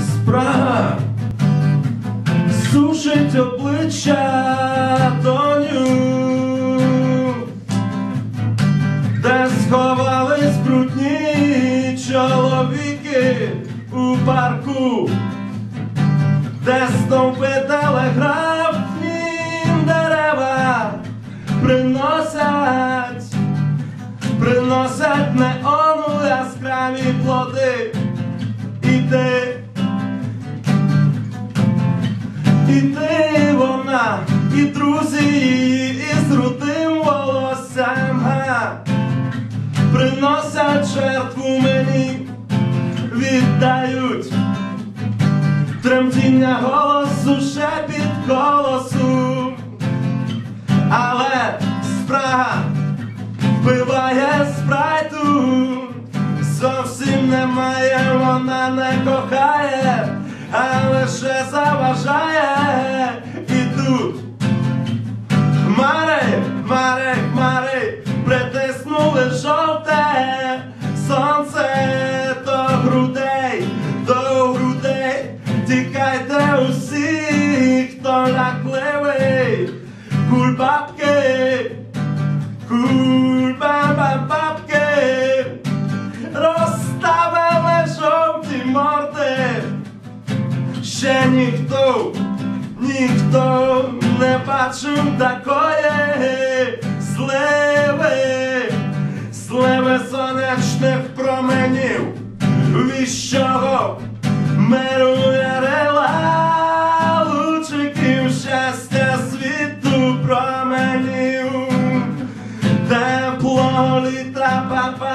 Спрага сушить обличчя доню, де сховались брудні чоловіки у парку, де стовпи телеграфні яскраві плоди. І ти І ти вона, і друзі її, і з рудим волоссям приносять жертву мені, віддають. Тремтіння голосу, шепіт голосу, але спрага вбиває не а лише заважає і тут. Хмари, хмари, хмари, притиснули жовте сонце до грудей, до грудей, тікайте усі, хто лякливий, кульбабки, кульбабабки, Ще ніхто, ніхто не бачив такої сливи, сливи сонячних променів, віщого мирує рела, лучиків щастя світу променів, тепло літа папа